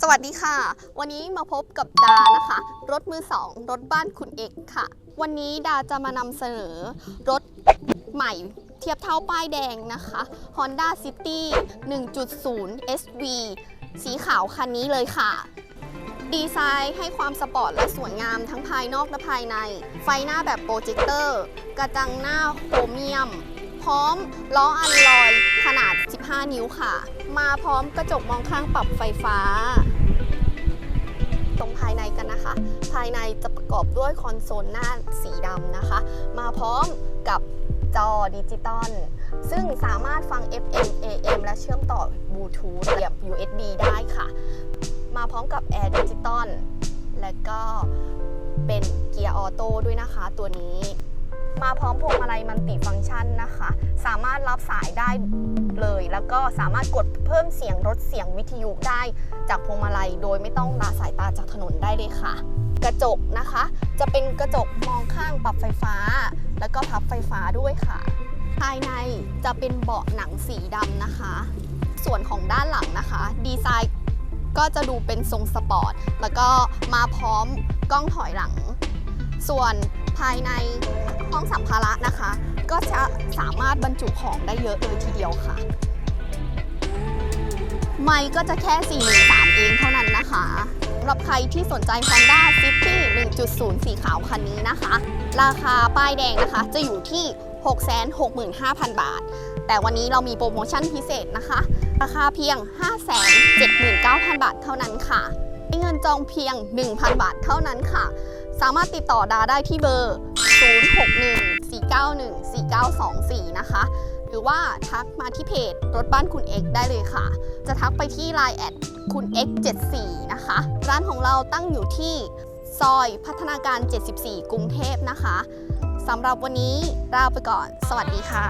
สวัสดีค่ะ วันนี้มาพบกับดานะคะ รถมือสองรถบ้านคุณเอกค่ะ วันนี้ดาจะมานำเสนอรถใหม่เทียบเท่าป้ายแดงนะคะ Honda City 1.0 SV สีขาวคันนี้เลยค่ะ ดีไซน์ให้ความสปอร์ตและสวยงามทั้งภายนอกและภายใน ไฟหน้าแบบโปรเจคเตอร์ กระจังหน้าโครเมียม พร้อมล้ออัลลอยขนาด 15 นิ้วค่ะ มาพร้อมกระจกมองข้างปรับไฟฟ้า ภายในกันนะคะ ภายในจะประกอบด้วยคอนโซลหน้าสีดำนะคะ มาพร้อมกับจอดิจิตอลซึ่งสามารถฟัง FM AM และเชื่อมต่อบลูทูธแบบ USB ได้ค่ะ มาพร้อมกับแอร์ดิจิตอลและก็เป็นเกียร์ออโต้ด้วยนะคะตัวนี้ มาพร้อมพวงมาลัยมันติฟังก์ชันนะคะ สามารถรับสายได้เลย แล้วก็สามารถกดเพิ่มเสียงลดเสียงวิทยุได้จากพวงมาลัย โดยไม่ต้องละสายตาจากถนนได้เลยค่ะ กระจกนะคะ จะเป็นกระจกมองข้างปรับไฟฟ้า แล้วก็พับไฟฟ้าด้วยค่ะ ภายในจะเป็นเบาะหนังสีดำนะคะ ส่วนของด้านหลังนะคะ ดีไซน์ก็จะดูเป็นทรงสปอร์ต แล้วก็มาพร้อมกล้องถอยหลัง ส่วนภายใน ห้องสัมภาระนะคะ ก็จะสามารถบรรจุของได้เยอะเลยทีเดียวค่ะ ไม่ก็จะแค่43เองเท่านั้นนะคะสำหรับใครที่สนใจ Honda City 1.0 สีขาวคันนี้นะคะ ราคาป้ายแดงนะคะ จะอยู่ที่ 665,000 บาท แต่วันนี้เรามีโปรโมชั่นพิเศษนะคะ ราคาเพียง 579,000 บาทเท่านั้นค่ะเงินจองเพียง 1,000 บาทเท่านั้นค่ะ สามารถติดต่อดาได้ที่เบอร์ 0614914924 นะคะ หรือว่าทักมาที่เพจรถบ้านคุณ X ได้เลยค่ะ จะทักไปที่ Line แอดคุณ X74 นะคะ ร้านของเราตั้งอยู่ที่ซอยพัฒนาการ 74 กรุงเทพนะคะ สำหรับวันนี้ลาไปก่อน สวัสดีค่ะ